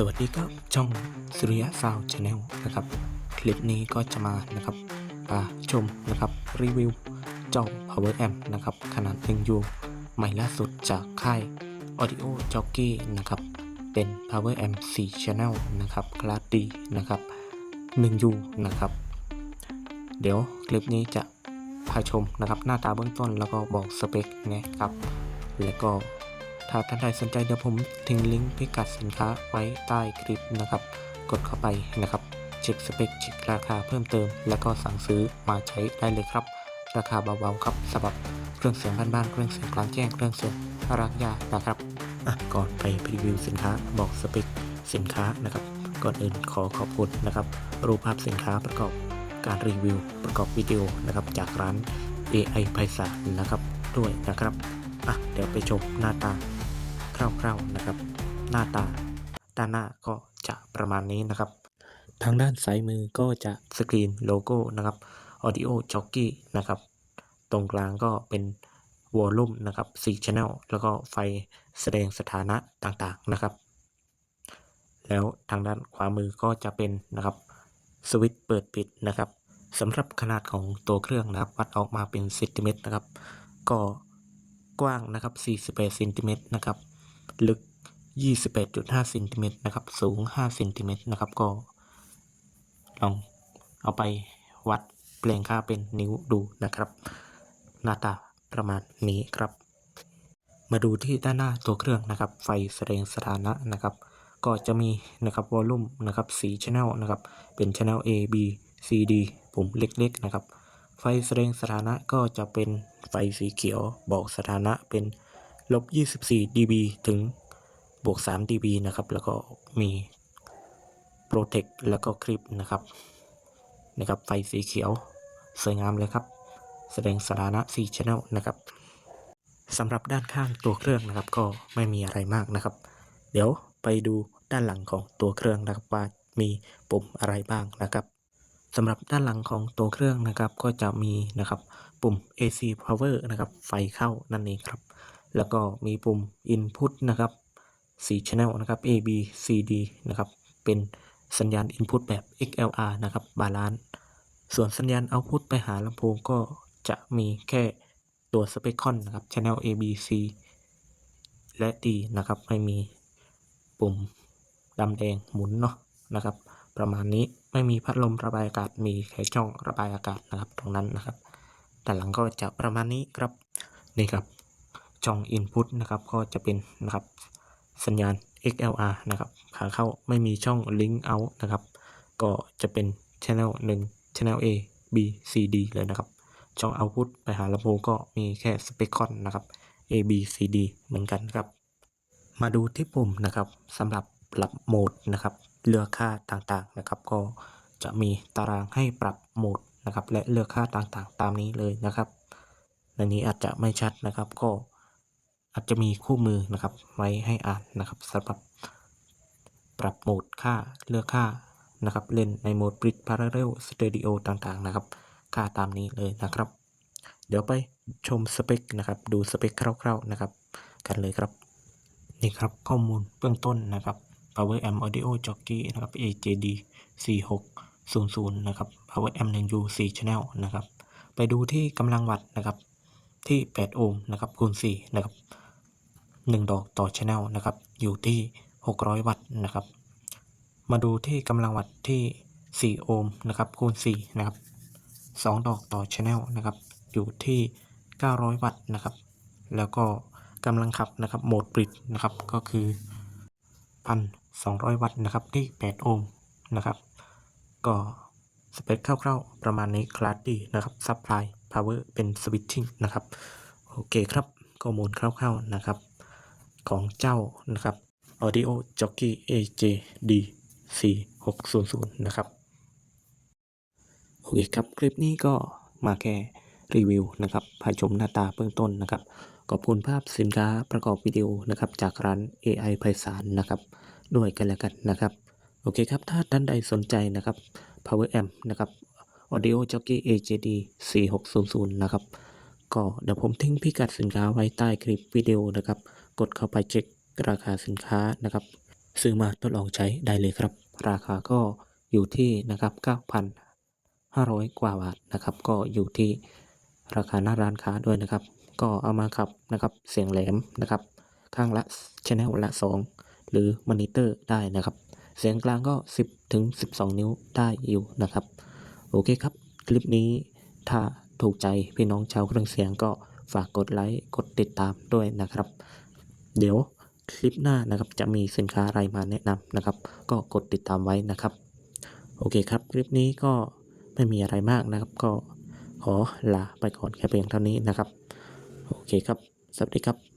สวัสดีครับช่องสุริยะซาวชาแนลนะครับ คลิปนี้ก็จะมานะครับพาชมนะครับรีวิวเจ้า Power Amp นะครับขนาด1 U ใหม่ล่าสุดจากค่าย Audio Jockey นะครับเป็น Power Amp 4 Channel นะครับคลาสดีนะครับ1 U นะครับ เดี๋ยวคลิปนี้จะพาชมนะครับหน้าตาเบื้องต้นแล้วก็บอกสเปคนะครับ แล้วก็ ถ้าท่านใดสนใจเดี๋ยวผมทิ้งลิงก์พิกัดสินค้าไว้ใต้คลิปนะครับ กดเข้าไปนะครับ เช็คสเปคเช็คราคาเพิ่มเติม แล้วก็สั่งซื้อมาใช้ได้เลยครับ ราคาเบาๆครับสำหรับเครื่องเสียงบ้านๆเครื่องเสียงกลางแจ้งเครื่องเสียงรักยานะครับอะก่อนไปรีวิวสินค้าบอกสเปคสินค้านะครับ ก่อนอื่นขอขอบคุณนะครับ รูปภาพสินค้าประกอบการรีวิวประกอบวิดีโอนะครับจากร้าน AI ไพศาลนะครับด้วยนะครับอะเดี๋ยวไปชมหน้าตา คร่าวๆนะครับ หน้าตาด้านหน้าก็จะประมาณนี้นะครับ ทางด้านซ้ายมือก็จะสกรีนโลโก้นะครับ Audio Jockey นะครับ ตรงกลางก็เป็นวอลลุ่มนะครับ4 Channel แล้วก็ไฟแสดงสถานะต่างๆนะครับ แล้วทางด้านขวามือก็จะเป็นนะครับสวิตช์เปิดปิดนะครับสำหรับขนาดของตัวเครื่องนะครับ วัดออกมาเป็นเซนติเมตรนะครับ ก็กว้างนะครับ48เซนติเมตรนะครับ ลึก28.5เซนติเมตรนะครับ สูง5เซนติเมตรนะครับ ก็ ลองเอาไปวัดเปลี่ยนค่าเป็นนิ้วดูนะครับ หน้าตาประมาณนี้ครับ มาดูที่ด้านหน้าตัวเครื่องนะครับ ไฟแสดงสถานะนะครับ ก็จะมีนะครับวอลลุ่มนะครับ4 Channel นะครับ เป็น Channel A B C D ปุ่มเล็กๆนะครับ ไฟแสดงสถานะก็จะเป็นไฟสีเขียวบอกสถานะเป็น ลบ 24 dB ถึงบวก 3 dB นะครับ แล้วก็มี Protect แล้วก็คลิปนะครับนะครับไฟสีเขียวสวยงามเลยครับ แสดงสถานะ 4 Channel นะครับสำหรับด้านข้างตัวเครื่องนะครับ ก็ไม่มีอะไรมากนะครับ เดี๋ยวไปดูด้านหลังของตัวเครื่องนะครับว่ามีปุ่มอะไรบ้างนะครับสำหรับด้านหลังของตัวเครื่องนะครับก็จะมีนะครับปุ่ม AC power นะครับไฟเข้านั่นเองครับ แล้วก็มีปุ่ม input นะครับ4 channel นะครับ A B C D นะครับเป็นสัญญาณ input แบบ XLR นะครับบาลานซ์ส่วนสัญญาณ output ไปหาลำโพงก็จะมีแค่ตัว Specon นนะครับ channel A B C และ D นะครับไม่มีปุ่มดำแดงหมุนเนาะนะครับ ประมาณนี้ไม่มีพัดลมระบายอากาศมีแค่ช่องระบายอากาศนะครับตรงนั้นนะครับด้านหลังก็จะประมาณนี้ครับนี่ครับ ช่อง Input นะครับก็จะเป็นนะครับสัญญาณ XLR นะครับขาเข้าไม่มีช่อง Link Out นะครับ ก็จะเป็น Channel 1 Channel A B C D เลยนะครับ ช่อง Output ไปหาลำโพงก็มีแค่ Specon นะครับ A B C D เหมือนกันครับ มาดูที่ปุ่มนะครับสำหรับปรับโหมดนะครับเลือกค่าต่างๆนะครับ ก็จะมีตารางให้ปรับโหมดนะครับ และเลือกค่าต่างๆ ตามนี้เลยนะครับในนี้อาจจะไม่ชัดนะครับก็ อาจจะมีคู่มือนะครับไว้ให้อ่านนะครับสำหรับปรับโหมดค่าเลือกค่านะครับเล่นในโหมด Bridge Parallel Stereo ต่างๆนะครับ ค่าตามนี้เลยนะครับ เดี๋ยวไปชมสเปคนะครับดูสเปคคร่าวๆนะครับ กันเลยครับ นี่ครับข้อมูลเบื้องต้นนะครับ Power Amp Audio Jockey นะครับ AJD 4600 นะครับ Power Amp 1U 4 Channel นะครับ ไปดูที่กำลังวัตต์นะครับ ที่ 8 โอห์มนะครับคูณ4นะครับ1ดอกต่อ Channel นะครับอยู่ที่ 600 วัตต์นะครับ มาดูที่กำลังวัตต์ที่ 4 โอห์มนะครับคูณ4นะครับ2ดอกต่อ Channel นะครับอยู่ที่ 900 วัตต์นะครับ แล้วก็กำลังขับนะครับโหมดบริดนะครับก็คือ 1,200 วัตต์นะครับที่ 8 โอห์มนะครับ ก็สเปคคร่าวๆประมาณนี้คลาสดีนะครับซัพพลาย พาวเวอร์เป็นสวิตชิ่งนะครับ โอเคครับ ข้อมูลคร่าวๆนะครับ ของเจ้านะครับ Audio Jockey AJD 4600 นะครับ โอเคครับ คลิปนี้ก็มาแค่รีวิวนะครับพาชมหน้าตาเบื้องต้นนะครับ ขอบคุณภาพสินค้าประกอบวิดีโอนะครับจากร้าน AI ไพศาลนะครับ ด้วยกันแล้วกันนะครับ โอเคครับ ถ้าท่านใดสนใจนะครับ Power Amp นะครับ Audio Jockey AJD 4600 นะครับ ก็เดี๋ยวผมทิ้งพิกัดสินค้าไว้ใต้คลิปวิดีโอนะครับ กดเข้าไปเช็คราคาสินค้านะครับ ซื้อมาทดลองใช้ได้เลยครับ ราคาก็อยู่ที่นะครับ 9,500 กว่าบาทนะครับ ก็อยู่ที่ราคาหน้าร้านค้าด้วยนะครับ ก็เอามาขับนะครับ เสียงแหลมนะครับ ข้างละชแนลละ 2 หรือมอนิเตอร์ได้นะครับ เสียงกลางก็ 10ถึง12 นิ้วได้อยู่นะครับ โอเคครับ คลิปนี้ถ้าถูกใจพี่น้องชาวเครื่องเสียงก็ฝากกดไลค์กดติดตามด้วยนะครับ เดี๋ยวคลิปหน้านะครับจะมีสินค้าอะไรมาแนะนำนะครับ ก็กดติดตามไว้นะครับ โอเคครับ คลิปนี้ก็ไม่มีอะไรมากนะครับ ก็ขอลาไปก่อนแค่เพียงเท่านี้นะครับ โอเคครับ สวัสดีครับ